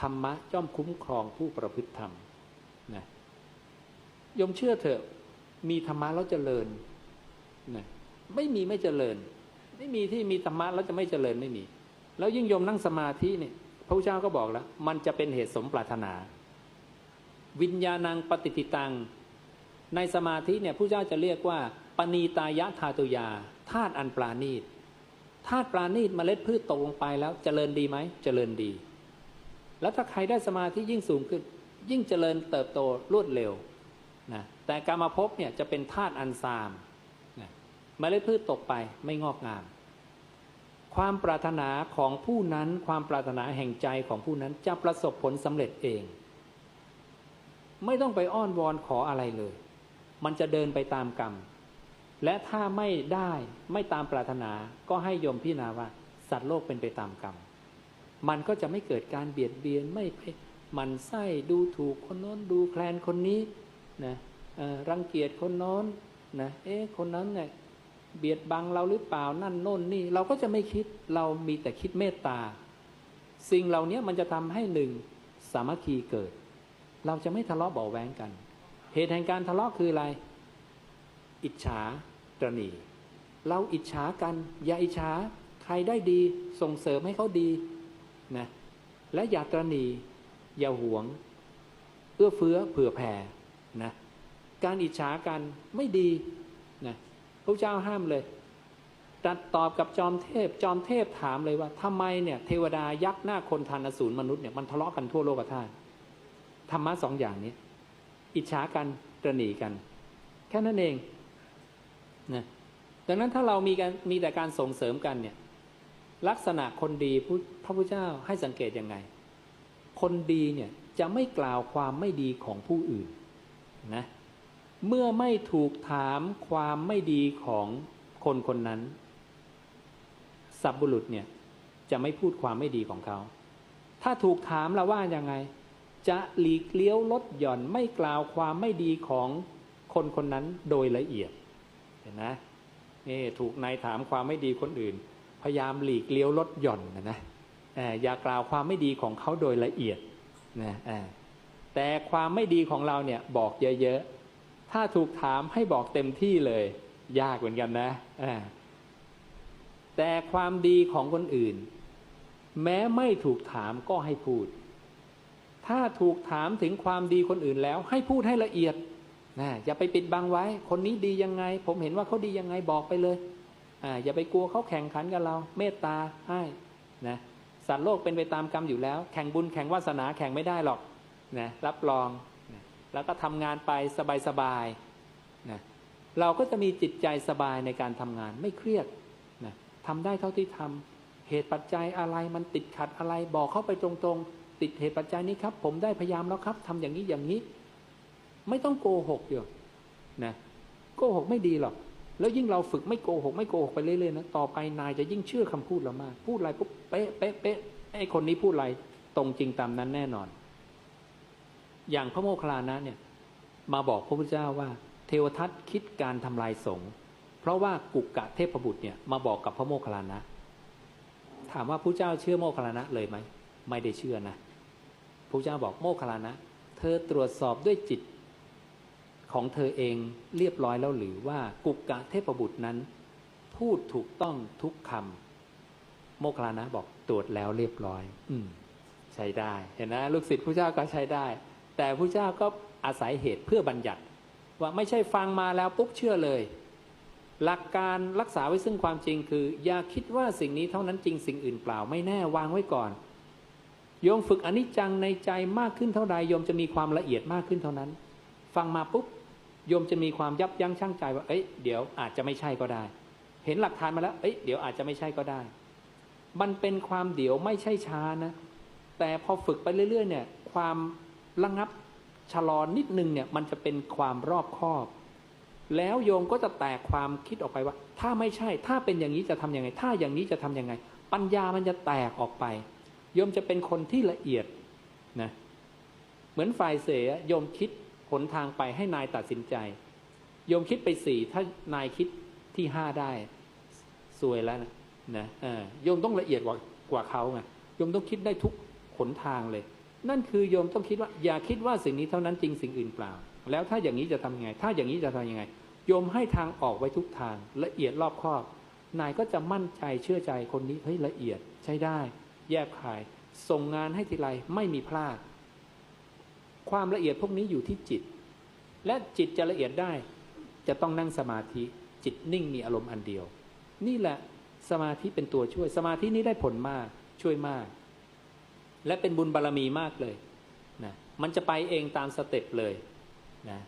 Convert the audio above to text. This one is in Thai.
ธรรมะย่อมคุ้มครองผู้ประพฤติธรรมนะยมเชื่อเถอะ มีธรรมะแล้วเจริญนะไม่มีไม่เจริญ ไม่มีที่มีธรรมะแล้วจะไม่เจริญไม่มี แล้วยิ่งยมนั่งสมาธิเนี่ยพระพุทธเจ้าก็บอกแล้ว มันจะเป็นเหตุสมปรารถนา วิญญาณังปฏิติตัง ในสมาธิเนี่ยพระเจ้าจะเรียกว่า ปณีตายะธาตุยาธาตุอันปราณีตธาตุปราณีตเมล็ดพืชตกลงไปแล้วเจริญดีไหมเจริญดี แล้วถ้าใครได้สมาธิยิ่งสูงขึ้น ยิ่งเจริญเติบโตรวดเร็วนะแต่การมาพบเนี่ยจะเป็นธาตุอันซามนะเมล็ดพืชตกไปไม่งอกงาม ความปรารถนาของผู้นั้นความปรารถนาแห่งใจของผู้นั้นจะประสบผลสำเร็จเอง ไม่ต้องไปอ้อนวอนขออะไรเลย มันจะเดินไปตามกรรม และถ้าไม่ได้ไม่ตามปรารถนาก็ให้ยมพิจารณาว่า สัตว์โลกเป็นไปตามกรรม มันก็จะไม่เกิดการเบียดเบียนไม่ไปมันไส้ดูถูกคนโน้นดูแคลนคนนี้นะรังเกียจคนโน้นนะเอ๊ะคนนั้นเนี่ยเบียดบังเราหรือเปล่านั่นโน่นนี่ เราก็จะไม่คิดเรามีแต่คิดเมตตา สิ่งเหล่านี้มันจะทำให้หนึ่งสามัคคีเกิด เราจะไม่ทะเลาะเบาแวงกัน เหตุแห่งการทะเลาะคืออะไร อิจฉาตรณีเราอิจฉากัน อย่าอิจฉาใครได้ดีส่งเสริมให้เขาดี นะและอย่าตรณีอย่าหวง เอื้อเฟื้อเผื่อแผ่นะการอิจฉากันไม่ดีนะพระเจ้าห้ามเลยตัดตอบกับจอมเทพ จอมเทพถามเลยว่าทำไมเนี่ยเทวดายักษ์หน้าคนทานอสูรมนุษย์เนี่ยมันทะเลาะกันทั่วโลกธาตุธรรมะสองอย่างนี้ อิจฉากันตรณีกัน แค่นั้นเองนะดังนั้นถ้าเรามีการมีแต่การส่งเสริมกันเนี่ย ลักษณะคนดีพระพุทธเจ้าให้สังเกตยังไง คนดีเนี่ยจะไม่กล่าวความไม่ดีของผู้อื่นนะเมื่อไม่ถูกถามความไม่ดีของคนคนนั้นสับบุรุษเนี่ยจะไม่พูดความไม่ดีของเขา ถ้าถูกถามเราว่ายังไง จะหลีกเลี้ยวลดหย่อนไม่กล่าวความไม่ดีของคนคนนั้นโดยละเอียดเห็นนะนี่ถูกนายถามความไม่ดีคนอื่น พยายามหลีกเลี้ยวลดหย่อนนะนะอย่ากล่าวความไม่ดีของเขาโดยละเอียดนะแต่ความไม่ดีของเราเนี่ยบอกเยอะๆ ถ้าถูกถามให้บอกเต็มที่เลย ยากเหมือนกันนะแต่ความดีของคนอื่น แม้ไม่ถูกถามก็ให้พูด ถ้าถูกถามถึงความดีคนอื่นแล้วให้พูดให้ละเอียดนะอย่าไปปิดบังไว้ คนนี้ดียังไง ผมเห็นว่าเขาดียังไงบอกไปเลย อย่าไปกลัวเขาแข่งขันกับเรา เมตตาให้นะสัตว์โลกเป็นไปตามกรรมอยู่แล้ว แข่งบุญแข่งวาสนาแข่งไม่ได้หรอกนะรับรองนะแล้วก็ทำงานไปสบายๆนะเราก็จะมีจิตใจสบายในการทำงานไม่เครียดนะทำได้เท่าที่ทำเหตุปัจจัยอะไรมันติดขัดอะไรบอกเข้าไปตรงๆ ติดเหตุปัจจัยนี้ครับ ผมได้พยายามแล้วครับทำอย่างนี้อย่างนี้ ไม่ต้องโกหกอยู่นะโกหกไม่ดีหรอก แล้วยิ่งเราฝึกไม่โกหกไม่โกหกไปเรื่อยๆนะต่อไปนายจะยิ่งเชื่อคำพูดเรามาก พูดอะไรปุ๊บเป๊ะเป๊ะเป๊ะไอ้คนนี้พูดอะไรตรงจริงตามนั้นแน่นอน อย่างพระโมคคัลลานะเนี่ย มาบอกพระพุทธเจ้าว่า เทวทัตคิดการทำลายสงฆ์เพราะว่ากุกกะเทพบุตรเนี่ยมาบอกกับพระโมคคัลลานะ ถามว่าพระเจ้าเชื่อโมคคัลลานะเลยไหมไม่ได้เชื่อนะพระเจ้าบอกโมคคัลลานะ เธอตรวจสอบด้วยจิต ของเธอเองเรียบร้อยแล้วหรือว่ากุกกะเทพบุตรนั้น พูดถูกต้องทุกคำโมคลานะบอกตรวจแล้วเรียบร้อย อืม ใช้ได้ เห็นนะลูกศิษย์พระเจ้าก็ใช้ได้ แต่พระเจ้าก็อาศัยเหตุเพื่อบัญญัติ ว่าไม่ใช่ฟังมาแล้วปุ๊บเชื่อเลย หลักการรักษาไว้ซึ่งความจริงคือ อย่าคิดว่าสิ่งนี้เท่านั้นจริงสิ่งอื่นเปล่าไม่แน่วางไว้ก่อนโยมฝึกอนิจจังในใจมากขึ้นเท่าใดโยมจะมีความละเอียดมากขึ้นเท่านั้น ฟังมาปุ๊บ โยมจะมีความยับยั้งชั่งใจว่า เอ้ยเดี๋ยวอาจจะไม่ใช่ก็ได้ เห็นหลักฐานมาแล้ว เอ้ยเดี๋ยวอาจจะไม่ใช่ก็ได้ มันเป็นความเดี๋ยวไม่ใช่ช้านะ แต่พอฝึกไปเรื่อย ๆ เนี่ย ความระงับชะลอนิดนึงเนี่ย มันจะเป็นความรอบคอบ แล้วโยมก็จะแตกความคิดออกไปว่า ถ้าไม่ใช่ ถ้าเป็นอย่างนี้จะทํำยังไง ถ้าอย่างนี้จะทํำยังไง ปัญญามันจะแตกออกไป โยมจะเป็นคนที่ละเอียดนะ เหมือนฝ่ายเสียโยมคิด หนทางไปให้นายตัดสินใจ โยมคิดไปสี่ถ้านายคิดที่ห้าได้สวยแล้วนะนะโยมต้องละเอียดกว่ากว่าเขาไงโยมต้องคิดได้ทุกหนทางเลย นั่นคือโยมต้องคิดว่า อย่าคิดว่าสิ่งนี้เท่านั้นจริงสิ่งอื่นเปล่า แล้วถ้าอย่างนี้จะทำยังไง ถ้าอย่างนี้จะทำยังไง โยมให้ทางออกไว้ทุกทาง ละเอียดรอบคอบ นายก็จะมั่นใจเชื่อใจคนนี้เฮ้ยละเอียดใช้ได้ แยบคาย ส่งงานให้ทีไรไม่มีพลาด ความละเอียดพวกนี้อยู่ที่จิต และจิตจะละเอียดได้จะต้องนั่งสมาธิจิตนิ่งมีอารมณ์อันเดียว นี่แหละสมาธิเป็นตัวช่วย สมาธินี้ได้ผลมากช่วยมาก และเป็นบุญบารรมีมากเลยนะมันจะไปเองตามสเต็ปเลยนะ